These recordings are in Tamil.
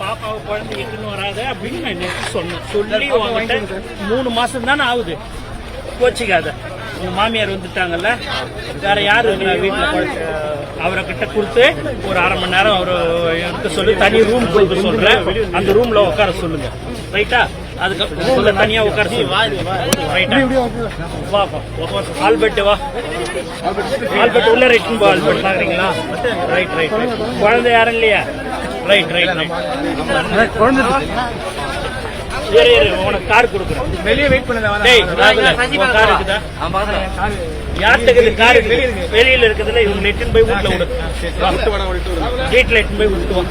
பாப்பாவை குழந்தை எட்டுன்னு வராத அப்படின்னு நான் நேற்று சொன்னேன். சொல்லி உங்ககிட்ட மூணு மாசம் தானே ஆகுது. கோச்சிக்காத. உங்க மாமியார் வந்துட்டாங்கல்ல வேற யாரு இருக்கிறா வீட்டுல அவரை கிட்ட கொடுத்து ஒரு அரை மணி நேரம் அவரு எடுத்து சொல்லி தனி ரூம் கொடுக்க சொல்றேன். அந்த ரூம்ல உட்கார சொல்லுங்க. ரைட்டா அதுக்கு ரூம்ல தனியா உட்கார சொல்லுங்க. ரைட்டா வா வா. ஆல்பர்ட் வா. ஆல்பர்ட் உள்ள ரைட்னு போ ஆல்பர்ட். பாக்குறீங்களா? ரைட் ரைட் குழந்தை யாரும் இல்லையா? ரைட் ரைட் இரு இரு உனக்கு கார் கொடுக்குறேன். வெளியே வெயிட் பண்ணுங்க யார்கிட்ட இருக்குது கார் இருக்குது வெளியில இருக்குதுல இவங்க நெட்டின் போய் வீட்டுல விடு. வீட்டுல எட்டு போய் விட்டு வா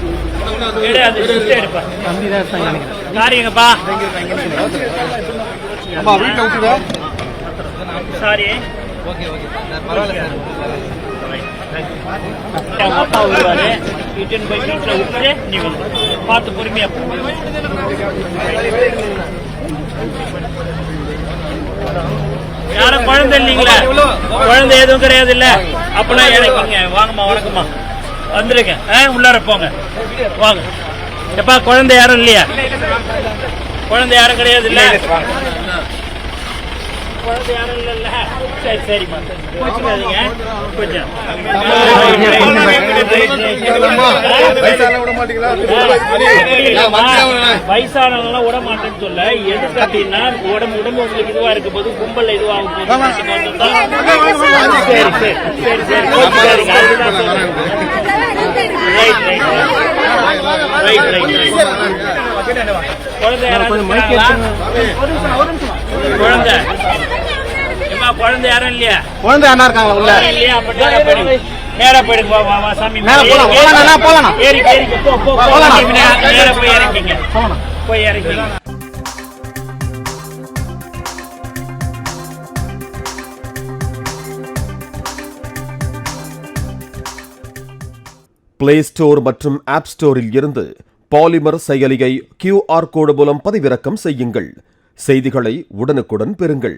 எடு அது சுத்த எடுப்பா. கார் எங்கப்பா? அம்மா வீட்டுல விட்டுதா சாரி ஓகே ஓகே பரவாயில்ல அவங்க அப்பா வருவாரு இட்டுன்னு போய் விட்டு நீ பார்த்து பொறுமையா யாரும் குழந்தை இல்லைங்களா? குழந்தை எதுவும் கிடையாது இல்ல அப்பனா இறக்கிங்க வாங்கம்மா வணக்கம்மா. வந்துருங்க. ஆ உள்ளார போங்க. வாங்க. எப்பா குழந்தை யாரும் இல்லையா? குழந்தை யாரும் கிடையாது இல்ல குழந்தை யாரும் இல்லைல்ல சரி சரிம்மா கோச்சுக்காதீங்க கொஞ்சம் விட மாட்டேன்னு சொல்ல எதுக்கு அப்படின்னா உடம்பு உடம்பு உங்களுக்கு இதுவா இருக்கும் போது கும்பல் இதுவாகும் போது சரி சரி சரி சரி right right right right right குழந்தை யாராவது குழந்தை யாரும் இல்லையா? குழந்தை அண்ணா இருக்காங்களா உள்ள? இல்லையா? அப்ப நேரா நேரா வா, சாமி. போலாம், ஏறி, போலாம் அண்ணா, போலாம் அண்ணா. ஏறி ஏறி போ போ போ போலாம். நேரா நேரா போய் இறங்கிங்க போய் இறங்கிங்க பிளே ஸ்டோர் மற்றும் ஆப் ஸ்டோரில் இருந்து பாலிமர் செயலியை கியூஆர் கோடு மூலம் பதிவிறக்கம் செய்யுங்கள். செய்திகளை உடனுக்குடன் பெறுங்கள்.